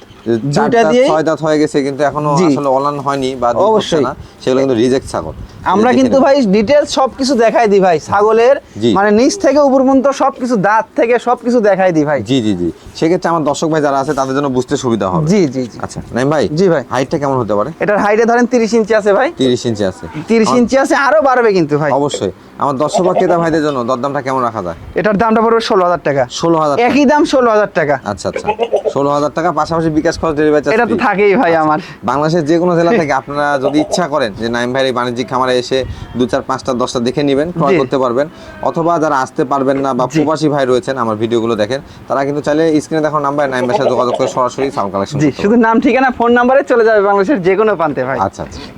দিয়ে ছয় দাঁত হয়ে গেছে কিন্তু এখনও আসলে ওলান হয়নি বা অবশ্যই। না সেগুলো কিন্তু রিজেক্ট ছাগল। আমরা কিন্তু ভাই ডিটেলস সবকিছু দেখাই দিই ভাই ছাগলের মানে নিচ থেকে উপর পর্যন্ত সবকিছু দাঁত থেকে সবকিছু দেখাই দিই ভাই। জি জি জি। সেক্ষেত্রে আমার দর্শক ভাই যারা আছে তাদের জন্য বুঝতে সুবিধা হবে। জি জি জি। আচ্ছা নাইম ভাই জি ভাই। হাইটটা কেমন হতে পারে? এটার হাইটে ধরেন তিরিশ ইঞ্চি আছে ভাই। তিরিশ ইঞ্চি আছে। তিরিশ ইঞ্চি আছে আরও বাড়বে কিন্তু ভাই। অবশ্যই। আমার দর্শক বা ক্রেতা ভাইদের জন্য দরদামটা কেমন রাখা যায়? এটার দামটা পড়বে ষোলো হাজার টাকা। ষোলো হাজার। একই দাম ষোলো হাজার টাকা। আচ্ছা আচ্ছা। ষোলো হাজার টাকা পাশাপাশি বিকাশ খরচ ডেলিভারি চার্জ এটা তো থাকেই ভাই আমার। বাংলাদেশের যে কোনো জেলা থেকে আপনারা যদি ইচ্ছা করেন যে নাইম ভাইয়ের এই বাণিজ্যিক খামারে এসে দু চার পাঁচটা দশটা দেখে নেবেন ক্রয় করতে পারবেন। অথবা যারা আসতে পারবেন না বা প্রবাসী ভাই রয়েছেন আমার ভিডিওগুলো দেখেন তারা কিন্তু চাইলে স্ক্রিনে দেখো নাম্বার নাইম ভাইয়ের সাথে যোগাযোগ করে সরাসরি সাউন্ড কালেকশন জি শুধু নাম ঠিকানা ফোন নাম্বারে চলে যাবে বাংলাদেশের যে কোনো প্রান্তে ভাই। আচ্ছা আচ্ছা।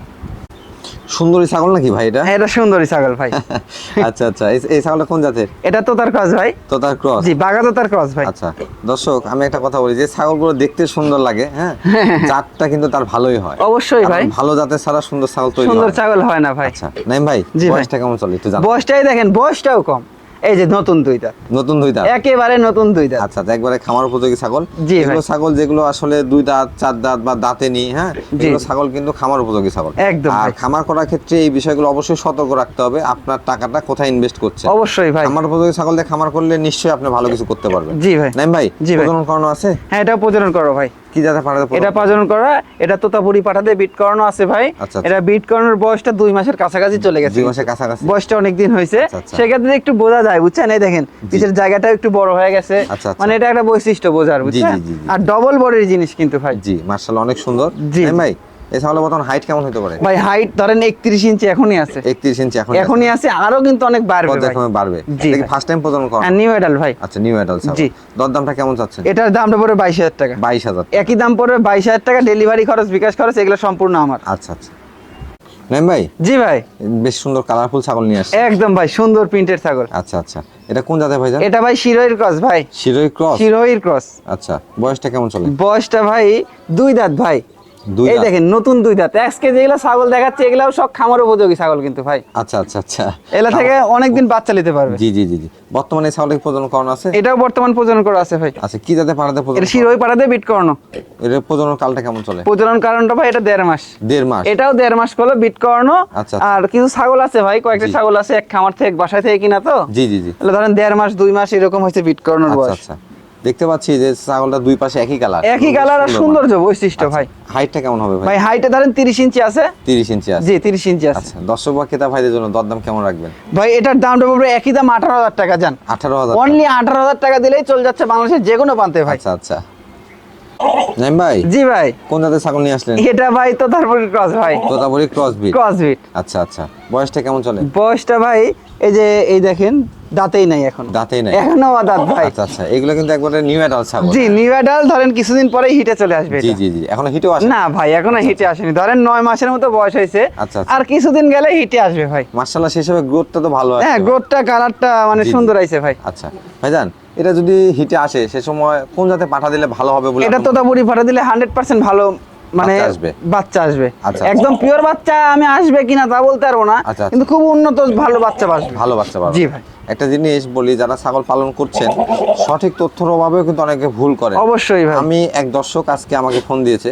সুন্দরী ছাগল নাকি ভাই এটা? হ্যাঁ, এটা সুন্দরী ছাগল ভাই। আচ্ছা আচ্ছা। এই- ছাগলটা কোন জাতের? এটা তো তার ক্রস ভাই। তো তার ক্রস? জি বাগা তো তার ক্রস ভাই। আচ্ছা দর্শক আমি একটা কথা বলি যে ছাগলগুলো দেখতে সুন্দর লাগে হ্যাঁ? জাতটা কিন্তু তার ভালোই হয়। অবশ্যই ভাই। ভালো জাতের ছাড়া সুন্দর ছাগল তৈরি সুন্দর হয় ছাগল হয় না ভাই। আচ্ছা নাইম ভাই। বয়সটা কেমন চলে? একটু জানো বয়সটাই দেখেন বয়সটাও কম। এই যে নতুন দুই দাঁত নতুন দুই দাঁত একেবারে নতুন দুই দাঁত আচ্ছা একবারে খামার উপযোগী ছাগল। এগুলো ছাগল যেগুলো আসলে দুই দাঁত চার দাঁত বা দাঁতে নি হ্যাঁ। এগুলো ছাগল কিন্তু খামার উপযোগী ছাগল। একদম আর খামার করার ক্ষেত্রে এই বিষয়গুলো অবশ্যই সতর্ক রাখতে হবে আপনার টাকাটা কোথায় ইনভেস্ট করছে অবশ্যই ভাই। খামার উপযোগী ছাগল দিয়ে খামার করলে নিশ্চয়ই আপনি ভালো কিছু করতে পারবেন। জি ভাই। নাইম ভাই জি ভাই। প্রজনন করানো আছে? হ্যাঁ এটা প্রজনন করো ভাই। কি জাতের পাঠাতে এটা প্রজনন করা এটা তোতাপুরি পাঠাতে বিট করানো আছে ভাই। আচ্ছা, আচ্ছা। এটা বিট করানোর বয়সটা দুই মাসের কাছাকাছি চলে গেছে। দুই মাসের কাছাকাছি। বয়সটা অনেক দিন হয়েছে। আচ্ছা। সেক্ষেত্রে একটু বোঝা যায় বুঝছেন? এই দেখেন পিছের জায়গাটা একটু বড় হয়ে গেছে। মানে এটা একটা বৈশিষ্ট্য বোঝার বুঝছেন। আর ডবল বডির জিনিস কিন্তু ভাই। জি মার্শাল অনেক সুন্দর। জি। ভাই? এই ছাগলের বর্তমান হাইট কেমন হতে পারে? ভাই হাইট ধরেন একত্রিশ ইঞ্চি এখনই আছে। একত্রিশ ইঞ্চি এখন এখনই আছে। আরও কিন্তু অনেক বাড়বে ভাই। পর্যায়ক্রমে বাড়বে। ভাই। ফার্স্ট টাইম প্রজনন করা? নিউ এডাল ভাই। আচ্ছা নিউ অ্যাডাল্ট ছাগল। জি। দরদামটা কেমন চাচ্ছেন? এটার দামটা পড়বে বাইশ হাজার টাকা। বাইশ হাজার একই দাম পড়বে বাইশ হাজার টাকা ডেলিভারি খরচ বিকাশ খরচ এগুলো সম্পূর্ণ আমার। আচ্ছা আচ্ছা। নাইম ভাই জি ভাই। বেশ সুন্দর কালারফুল ছাগল নিয়ে আসছে একদম ভাই সুন্দর প্রিন্টের ছাগল। আচ্ছা আচ্ছা। এটা কোন জাতের ভাই এটা ভাই শিরোহির ক্রস ভাই। শিরোই ক্রস? শিরোহির ক্রস। আচ্ছা বয়সটা কেমন চলে? বয়সটা ভাই দুই দাঁত ভাই। এই দেখেন নতুন দুই দাঁত ছাগল দেখাচ্ছে এগুলাও সব খামার উপযোগী ছাগল কিন্তু ভাই। আচ্ছা আচ্ছা আচ্ছা। থেকে অনেকদিন বাচ্চা নিতে পারবে। জি জি জি জি। বর্তমানে প্রজনন আছে? এটাও বর্তমান প্রজনন করা আছে ভাই। আচ্ছা কি জাতে পাড়াতে প্রজনন এটা শিরোই পাড়াতে বিট করানো। এর প্রজনন কালটা কেমন চলে? প্রজনন কারণটা ভাই এটা দেড় মাস। দেড় মাস? এটাও দেড় মাস করল বিট করানো। আচ্ছা। আর কিছু ছাগল আছে ভাই কয়েকটা ছাগল আছে এক খামার থেকে বাসায় থেকে কিনা তো। জি জি জি। তাহলে ধরেন দেড় মাস দুই মাস এরকম হয়েছে বিট করানোর আচ্ছা বয়স। আচ্ছা। দেখতে পাচ্ছি যে ছাগলটা দুই পাশে একই কালার একই কালার আর সৌন্দর্য বৈশিষ্ট্য ভাই। হাইটটা কেমন হবে ভাই? হাইটটা হাইটে ধরেন তিরিশ ইঞ্চি আছে। তিরিশ ইঞ্চি আছে। জি তিরিশ ইঞ্চি আছে। আচ্ছা দর্শক বা ক্রেতা ভাইদের জন্য দরদাম কেমন রাখবেন? ভাই এটার দামটা পড়বে একই দাম আঠারো হাজার টাকা যান আঠারো হাজার অনলি আঠারো হাজার টাকা দিলেই চলে যাচ্ছে বাংলাদেশের যে কোনো প্রান্তে ভাই। আচ্ছা আচ্ছা। নাইম ভাই জি ভাই। কোন জাতের ছাগল নিয়ে আসলেন? এটা ভাই ক্রস ভাই। ক্রস বিট ক্রস বিট আচ্ছা আচ্ছা। বয়সটা কেমন চলে? বয়সটা ভাই এই যে এই দেখেন দাঁতেই নাই এখন। দাঁতেই নাই। এখনও দাঁত ভাই। আচ্ছা আচ্ছা। এগুলো কিন্তু একবারে নিউ অ্যাডাল্ট ছাগল। জি নিউডাল ধরেন কিছুদিন পরেই হিটে চলে আসবে জি জি জি। এখনও হিটেও আসে না ভাই এখনও হিটে আসেনি। ধরেন নয় মাসের মতো বয়স হয়েছে। আচ্ছা, আচ্ছা। আর কিছুদিন গেলে হিটে আসবে ভাই। মার্শাল্লাহ সেই হিসাবে গ্রোথটা তো ভালো আছে। হ্যাঁ গ্রোথটা কালারটা মানে। সুন্দর আইছে ভাই। আচ্ছা। ভাইজান এটা যদি হিটে আসে সে সময় কোন জাতে পাঠা দিলে ভালো হবে বলে এটা তোতাপুরি পাঠা দিলে হান্ড্রেড পার্সেন্ট ভালো মানে বাচ্চা আসবে। বাচ্চা আসবে। আচ্ছা, একদম পিওর বাচ্চা আমি আসবে কিনা তা বলতে পারব না আচ্ছা, আচ্ছা। কিন্তু খুব উন্নত ভালো বাচ্চা আসবে ভালো বাচ্চা পাবে। জি ভাই। একটা জিনিস বলি যারা ছাগল পালন করছেন সঠিক তথ্যর অভাবেও কিন্তু অনেকে ভুল করে। অবশ্যই ভাই। আমি এক দর্শক আজকে আমাকে ফোন দিয়েছে।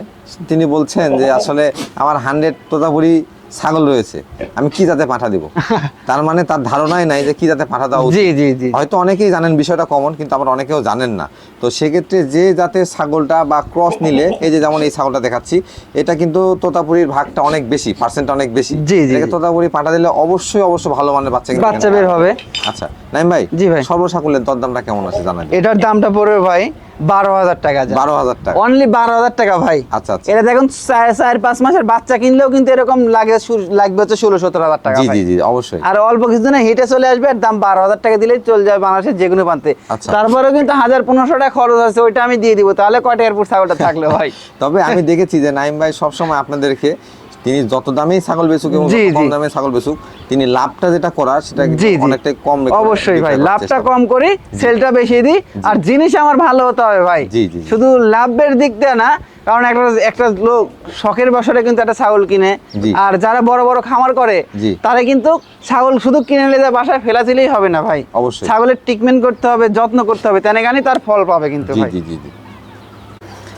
তিনি বলছেন যে আসলে আমার হান্ড্রেড তোতাপুরি ছাগল রয়েছে আমি কি জাতে পাঠা দিব? তার মানে তার ধারণাই নাই যে কি জাতে পাঠা দেওয়া জি জি জি। হয়তো অনেকেই জানেন বিষয়টা কমন কিন্তু আবার অনেকেও জানেন না। তো সেক্ষেত্রে যে জাতের ছাগলটা বা ক্রস নিলে এই যে যেমন এই ছাগলটা দেখাচ্ছি এটা কিন্তু তোতাপুরির ভাগটা অনেক বেশি পার্সেন্ট অনেক বেশি। জি, জি, তোতাপুরি পাঠা দিলে অবশ্যই অবশ্যই ভালো মানের বাচ্চা বাচ্চা বের হবে। আচ্ছা নাইম ভাই জি ভাই। সর্বসাকুলের দরদামটা কেমন আছে জানাবেন? এটার দামটা পড়বে ভাই বারো হাজার টাকা বারো হাজার টাকা। অনলি বারো হাজার টাকা ভাই। আচ্ছা আচ্ছা। এটা দেখুন চার পাঁচ মাসের বাচ্চা কিনলেও কিন্তু এরকম লাগে লাগবে হচ্ছে ষোলো সতেরো হাজার টাকা। জি জি অবশ্যই। আর অল্প কিছুদিনে হিটে চলে আসবে আর দাম বারো হাজার টাকা দিলেই চলে যাবে বাংলাদেশের যে কোনো প্রান্তে। আচ্ছা। তারপরেও কিন্তু হাজার পনেরোশো টাকা খরচ আছে ওইটা আমি দিয়ে দিব। তাহলে কয়টা এয়ারপোর্ট ছাগলটা থাকল ভাই? তবে আমি দেখেছি যে নাইম ভাই সবসময় আপনাদেরকে তিনি যত দামেই ছাগল বেচুক এবং কম দামে ছাগল বেচুক তিনি লাভটা যেটা করার সেটা অনেকটাই কম অবশ্যই ভাই লাভটা কম করি সেলটা বেশি দিই আর জিনিস আমার ভালো হতে হবে ভাই। শুধু লাভের দিক দিয়ে না কারণ একটা একটা লোক শখের বছরে কিন্তু একটা ছাগল কিনে আর যারা বড় বড় খামার করে। তারা কিন্তু ছাগল শুধু কিনে নিলে যে বাসায় ফেলা দিলেই হবে না ভাই। অবশ্যই। ছাগলের ট্রিটমেন্ট করতে হবে যত্ন করতে হবে তেনে গানি তার ফল পাবে কিন্তু ভাই। জি জি জি।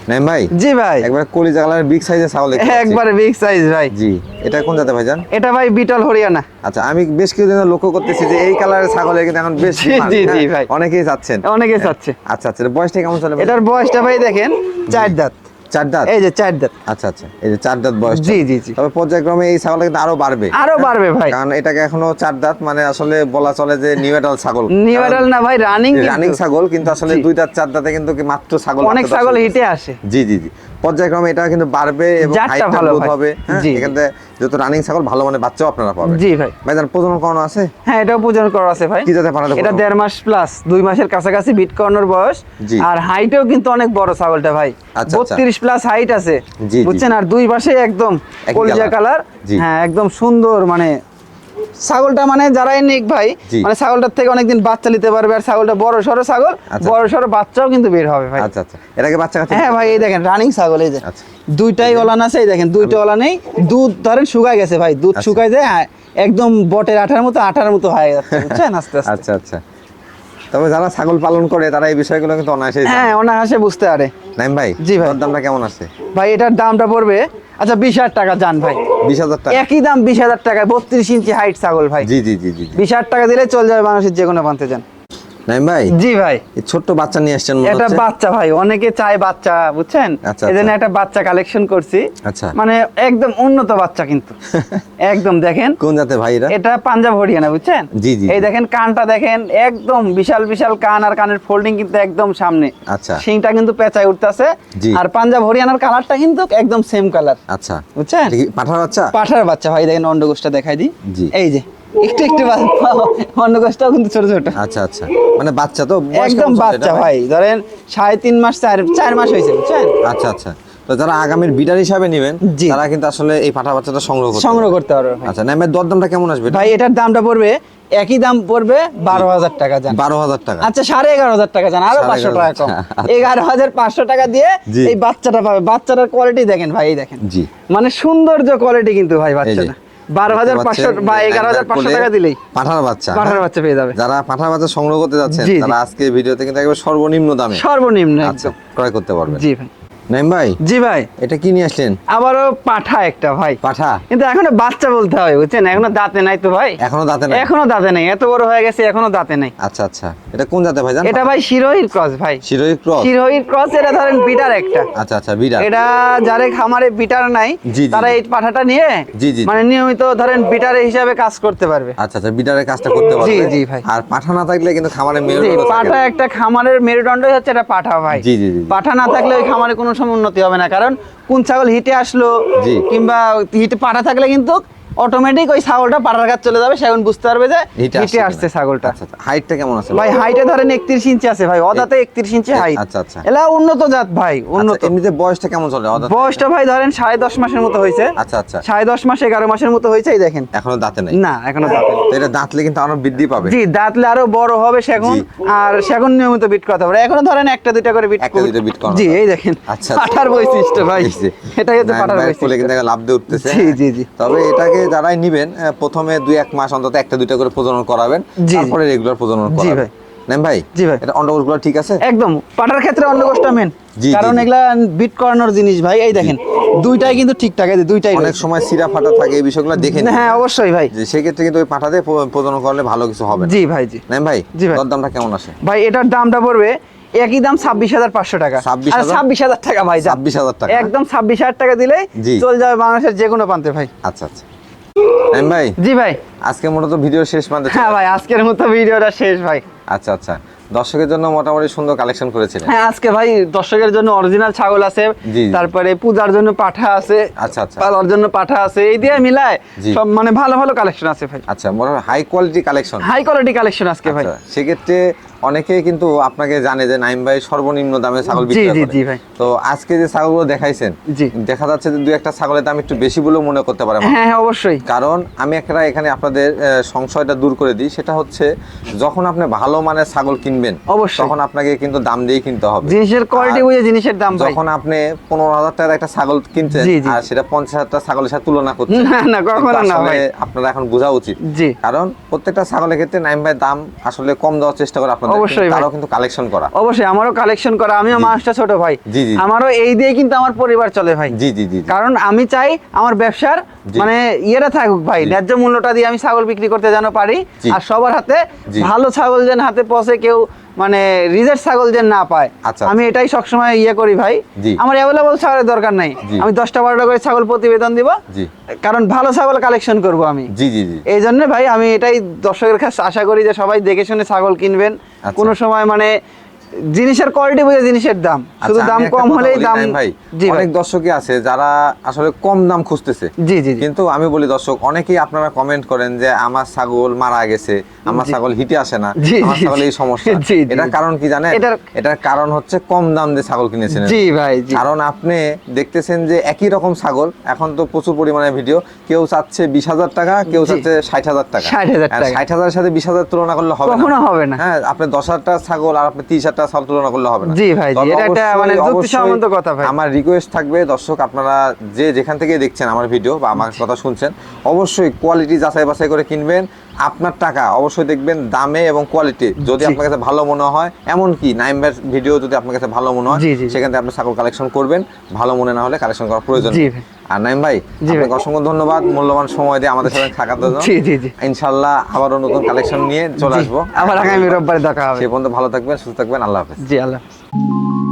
নাইম ভাই? জি ভাই। একবার কলিজা কালার বিগ সাইজের ছাগল। একবারে বিগ সাইজ ভাই। জি এটা কোন জাতে ভাইজান? এটা ভাই বিটল হরিয়ানা। আচ্ছা আমি বেশ কিছুদিন লক্ষ্য করতেছি যে এই কালারের ছাগলের কিন্তু এখন বেশ জি, জি, হ্যাঁ? ভাই। অনেকেই চাচ্ছেন। অনেকেই চাচ্ছে। আচ্ছা আচ্ছা বয়সটা কেমন চলে এটার বয়সটা ভাই দেখেন চার দাঁত। চার দাঁত? এই যে চার দাঁত। আচ্ছা আচ্ছা। এই যে চার দাঁত বয়স জি, জি, জি। তবে পর্যায়ক্রমে এই ছাগলটা কিন্তু আরও বাড়বে। আরও বাড়বে ভাই। কারণ এটাকে এখনও চার দাঁত মানে আসলে বলা চলে যে নিউ এডাল ছাগল। নিউ এডাল না ভাই রানিং রানিং ছাগল কিন্তু আসলে দুই দাঁত চার দাঁতে কিন্তু মাত্র ছাগল অনেক ছাগল। হিটে আসে। জি জি জি। পর্যায়ক্রমে এটা কিন্তু বাড়বে এবং হাইটটা ভালো হবে হ্যাঁ? জি, এখান থেকে যত রানিং ছাগল ভালো মানে বাচ্চাও আপনারা পাবেন। জি ভাই। ভাইজান প্রজনন করানো আছে? হ্যাঁ এটাও পূজন করা আছে ভাই। কি জাতে পাঠাতে এটা দেড় মাস প্লাস দুই মাসের কাছাকাছি বিট করানোর বয়স। আর হাইটেও কিন্তু অনেক বড় ছাগলটা ভাই। আচ্ছা, আচ্ছা। বত্রিশ প্লাস হাইট আছে। বুঝছেন? আর দুই পাশে একদম কলিজা কালার। হ্যাঁ একদম সুন্দর মানে ছাগলটা মানে যারাই নিক ভাই মানে ছাগলটার থেকে অনেকদিন বাচ্চা নিতে পারবে আর ছাগলটা বড় সড়ো ছাগল আচ্ছা। বড় সড়ো বাচ্চাও কিন্তু বের হবে ভাই। আচ্ছা আচ্ছা। এটাকে বাচ্চা কাছে হ্যাঁ ভাই এই দেখেন রানিং ছাগল এই যে। আচ্ছা। দুইটাই ওলান আছে এই দেখেন দুইটা ওলা নেই দুধ ধরেন শুকায় গেছে ভাই দুধ আচ্ছা। শুকায় যায় হ্যাঁ, একদম বটের আঠার মতো আঠার মতো হয়ে যাচ্ছে বুঝছেন? আস্তে আস্তে। আচ্ছা আচ্ছা। তবে যারা ছাগল পালন করে তারা এই বিষয়গুলো কিন্তু অনায়াসে হ্যাঁ অনায়াসে বুঝতে পারে। নাইম ভাই জি ভাই। দামটা কেমন আছে? ভাই এটার দামটা পড়বে আচ্ছা বিশ হাজার টাকা যান ভাই। বিশ হাজার টাকা? একই দাম বিশ হাজার টাকায় বত্রিশ ইঞ্চি হাইট ছাগল ভাই। জি জি জি জি। বিশ হাজার টাকা দিলে চলে যাবে মানুষের যে কোনো প্রান্তে যান। নাইম ভাই? জি ভাই। এই বাচ্চা নিয়ে আসছেন মনে এটা বাচ্চা ভাই অনেকে চায় বাচ্চা বুঝছেন? আচ্ছা, আচ্ছা। একটা বাচ্চা কালেকশন করছি। আচ্ছা। মানে একদম উন্নত বাচ্চা কিন্তু। একদম দেখেন। কোন জাতে ভাই এরা? এটা পাঞ্জাব হরিয়ানা বুঝছেন? জি, জি, এই দেখেন কানটা দেখেন একদম বিশাল বিশাল কান আর কানের ফোল্ডিং কিন্তু একদম সামনে। আচ্ছা। শিংটা কিন্তু পেঁচায় উঠতেছে। আর পাঞ্জাব হরিয়ানার কালারটা কিন্তু একদম সেম কালার আচ্ছা। বুঝছেন? পাঠার বাচ্চা? পাঠার বাচ্চা ভাই দেখেন অন্ডকোষটা দেখাই দিই। এই যে। একটু একটু অন্ডকোষটাও কিন্তু ছোট ছোট। আচ্ছা আচ্ছা। মানে বাচ্চা তো একদম বাচ্চা ভাই। ধরেন সাড়ে তিন মাস চার চার মাস হয়েছে বুঝছেন? আচ্ছা আচ্ছা। তো যারা আগামীর বিডার হিসাবে নেবেন তারা কিন্তু আসলে এই পাঠা বাচ্চাটা সংগ্রহ করতে সংগ্রহ করতে পারবে আচ্ছা নামের দরদামটা কেমন আসবে ভাই এটার দামটা পড়বে একই দাম পড়বে বারো হাজার টাকা যান। বারো হাজার টাকা। আচ্ছা সাড়ে এগারো হাজার টাকা জান আরও পাঁচশো টাকা কম। আচ্ছা। এগারো হাজার পাঁচশো টাকা দিয়ে এই বাচ্চাটা পাবে। বাচ্চাটার কোয়ালিটি দেখেন ভাই দেখেন। জি। মানে সৌন্দর্য কোয়ালিটি কিন্তু ভাই বাচ্চাটা। বারো হাজার পাঁচশো বা এগারো হাজার একবার পাঁচশো টাকা দিলেই। পাঠার বাচ্চা পাঠার হ্যাঁ? বাচ্চা পেয়ে যাবে। যারা পাঠার বাচ্চা সংগ্রহ করতে যাচ্ছেন। তারা আজকে ভিডিওতে কিন্তু একবার সর্বনিম্ন দামে সর্বনিম্ন আচ্ছা ক্রয় করতে পারবেন। জি ভাই। নাইম ভাই? জি ভাই। এটা কি নিয়ে আসলেন? আবারও পাঠা একটা ভাই। পাঠা? কিন্তু এখনও বাচ্চা বলতে হয় বুঝছেন? এখনও দাঁতে নাই তো ভাই। এখনও দাঁতে না এখনও দাঁতে নাই। এত বড় হয়ে গেছে এখনও দাঁতে নাই। আচ্ছা আচ্ছা। এটা কোন জাতে ভাই জান? এটা ভাই শিরোহির ক্রস ভাই। শিরোহী ক্রস? শিরোহির ক্রস এটা ধরেন বিটার একটা। আচ্ছা আচ্ছা বিড়াল এটা যারে খামারে বিটার নাই জি, জি, তারা এই পাঠাটা নিয়ে জি, জি, জি। মানে নিয়মিত ধরেন বিটারের হিসাবে কাজ করতে পারবে। আচ্ছা আচ্ছা বিডারের কাজটা করতে পারবে। জি, ভাই। আর পাঠা না থাকলে কিন্তু খামারে মেয়ে জি, পাঠা একটা খামারের মেরুদণ্ডই হচ্ছে এটা পাঠা ভাই। জি, জি, জি, জি। পাঠা না থাকলে ওই খামারে কোনো সময় উন্নতি হবে না। কারণ কোন ছাগল হিটে আসলো কিংবা হিটে পাটা থাকলে কিন্তু অটোমেটিক ওই ছাগলটা পাঠার কাছে চলে যাবে সে এখন বুঝতে পারবে যে হিটে আসছে ছাগলটা। আচ্ছা আচ্ছা। হাইটটা কেমন আছে? ভাই হাইটে ধরেন একত্রিশ ইঞ্চি আছে ভাই অদাতে একত্রিশ ইঞ্চি হাইট আচ্ছা, আচ্ছা। এলা উন্নত জাত ভাই উন্নত। আচ্ছা, এমনিতে বয়সটা কেমন চলে অদাত? বয়সটা ভাই ধরেন সাড়ে দশ মাসের মতো হয়েছে। আচ্ছা আচ্ছা। সাড়ে দশ মাস এগারো মাসের মতো হয়েছে এই দেখেন। এখনও দাঁতে নাই? না এখনও দাঁত নেই। তো এটা দাঁতলে কিন্তু আরও বৃদ্ধি পাবে। জি দাঁতলে আরও বড় হবে সেগুন আর সেগুন নিয়মিত বিট করতে পারে এখনও ধরেন একটা দুইটা করে বিট একটা দুইটা বিট করানো জি। এই দেখেন আচ্ছা, আচ্ছা। পাঠার বৈশিষ্ট্য ভাই। এটাই হচ্ছে পাঠার কিন্তু বৈশিষ্ট্য। একটা লাফ দিয়ে উঠতেছে। জি, জি, জি। তবে এটাকে যারাই নিবেন প্রথমে দুই এক মাস অন্তত একটা দুইটা করে প্রজনন করাবেন। তারপরে রেগুলার প্রজনন জি, করাবেন। ভাই। নেন ভাই? জি, ভাই। এটা অন্ডকোষগুলো ঠিক আছে? একদম। পাঠার ক্ষেত্রে অন্য কষ্ট মেন কারণ এগুলা বিট করানোর জিনিস ভাই এই দেখেন দুইটাই কিন্তু ঠিকঠাক যে দুইটাই অনেক সময় সিরা ফাটা থাকে এই বিষয়গুলো দেখে হ্যাঁ অবশ্যই ভাই। যে সেক্ষেত্রে কিন্তু ওই পাঠাতে প- প্রজনন করলে ভালো কিছু হবে জি ভাই জি। নেন ভাই জি, ভাই। দামটা কেমন আসে? ভাই এটার দামটা পড়বে একই দাম ছাব্বিশ হাজার পাঁচশো টাকা। 26,000? আর ছাব্বিশ হাজার টাকা ভাই ছাব্বিশ হাজার টাকা। একদম ছাব্বিশ হাজার টাকা দিলে। চলে যাবে বাংলাদেশের যে কোনো প্রান্তে ভাই। আচ্ছা আচ্ছা। ভাই জি ভাই। আজকের মতো ভিডিও শেষ মানতে হ্যাঁ ভাই আজকের মতো ভিডিওটা শেষ ভাই। আচ্ছা আচ্ছা। দর্শকের জন্য মোটামুটি সুন্দর কালেকশন করেছিলেন। হ্যাঁ আজকে ভাই দর্শকের জন্য অরিজিনাল ছাগল আছে। তারপরে পূজার জন্য পাঠা আছে। আচ্ছা আচ্ছা। পালার জন্য পাঠা আছে। এই দিয়ে মিলায়। সব মানে ভালো ভালো কালেকশন আছে ভাই। আচ্ছা মোটামুটি high quality collection high quality collection আজকে ভাই। আচ্ছা, সেক্ষেত্রে অনেকেই কিন্তু আপনাকে জানে যে নাইম ভাই সর্বনিম্ন দামে ছাগল বিক্রি করে। জি ভাই। তো আজকে যে ছাগলগুলো দেখাইছেন। দেখা যাচ্ছে যে দুই একটা ছাগলের দাম একটু বেশি বলেও মনে করতে পারে হ্যাঁ হ্যাঁ অবশ্যই। কারণ আমি একটা এখানে আপনাদের সংশয়টা দূর করে দিই। সেটা হচ্ছে যখন আপনি ভালো মানের ছাগল কিনবেন অবশ্যই। তখন আপনাকে কিন্তু দাম দিয়ে কিনতে হবে জিনিসের কোয়ালিটি বুঝে জিনিসের দাম যখন আপনি পনেরো হাজার টাকার একটা ছাগল কিনছেন। আর সেটা পঞ্চাশ হাজার টাকা ছাগলের সাথে তুলনা করছেন না, না, কখনো না ভাই। আপনারা এখন বোঝা উচিত জি। কারণ প্রত্যেকটা ছাগলের ক্ষেত্রে নাইম ভাই দাম আসলে কম দেওয়ার চেষ্টা করে আপনাদের অবশ্যই। তারাও কিন্তু কালেকশন করা অবশ্যই আমারও কালেকশন করা আমিও মানুষটা ছোট ভাই জি, জি। আমারও এই দিয়ে কিন্তু আমার পরিবার চলে ভাই জি জি জি। কারণ আমি চাই আমার ব্যবসার। মানে ইয়েটা থাকুক ভাই ন্যায্য মূল্যটা দিয়ে আমি ছাগল বিক্রি করতে যেন পারি আর সবার হাতে ভালো ছাগল যেন হাতে পৌঁছে কেউ মানে রিজেক্ট ছাগল যেন না পায়। আচ্ছা, আমি এটাই সবসময় ইয়ে করি ভাই। আমার অ্যাভেলেবল ছাগলের দরকার নাই। আমি দশটা বারোটা করে ছাগল প্রতিবেদন দিব। কারণ ভালো ছাগল কালেকশন করব আমি। জি জি জি। এই জন্য ভাই আমি এটাই দর্শকের কাছে আশা করি যে সবাই দেখে শুনে ছাগল কিনবেন। আচ্ছা। কোনো সময় মানে জিনিসের কোয়ালিটি বুঝে জিনিসের দাম। শুধু আচ্ছা, দাম কম হলেই দাম ভাই জি অনেক দর্শকই আছে যারা আসলে কম দাম খুঁজতেছে। জি জি কিন্তু আমি বলি দর্শক অনেকেই আপনারা কমেন্ট করেন যে আমার ছাগল মারা গেছে আমার ছাগল হিটে আসে না আমার ছাগল এই সমস্যা। এটার কারণ কি জানেন? এটার- এটার কারণ হচ্ছে কম দাম দিয়ে ছাগল কিনেছেন। জি ভাই জি। কারণ আপনি দেখতেছেন যে একই রকম ছাগল এখন তো প্রচুর পরিমাণে ভিডিও কেউ চাচ্ছে বিশ হাজার টাকা কেউ। চাচ্ছে ষাট হাজার টাকা। 60,000 আর টাকা। ষাট হাজারের সাথে বিশ হাজার তুলনা করলে হবে না। হবে না। হ্যাঁ আপনি দশ হাজার টাকা ছাগল আর আপনি তিরিশ হাজার টাকা সাল তুলনা করলে হবে না। জি ভাই, জি, এটা একটা মানে যুক্তিসম্মত কথা ভাই। আমার রিকোয়েস্ট থাকবে দর্শক আপনারা যে যেখান থেকে দেখছেন আমার ভিডিও বা আমার কথা শুনছেন অবশ্যই কোয়ালিটি যাচাই বাছাই করে কিনবেন। আপনার টাকা অবশ্যই দেখবেন দামে এবং কোয়ালিটি যদি আপনার কাছে ভালো মনে হয় এমন কি নাইমের ভিডিও যদি আপনার কাছে ভালো মনে হয়। সেখান থেকে আপনি ছাগল কালেকশন করবেন। ভালো মনে না হলে কালেকশন করার প্রয়োজন নেই। আর নাইম ভাই আপনাকে অসংখ্য ধন্যবাদ। মূল্যবান সময় দিয়ে আমাদের সাথে থাকার জন্য। জি জি জি। ইনশাল্লাহ আবারও নতুন কালেকশন নিয়ে চলে আসব। আবার আগামী রোববারে দেখা হবে। সে পর্যন্ত ভালো থাকবেন সুস্থ থাকবেন। আল্লাহ হাফেজ। জি আল্লাহ হাফেজ।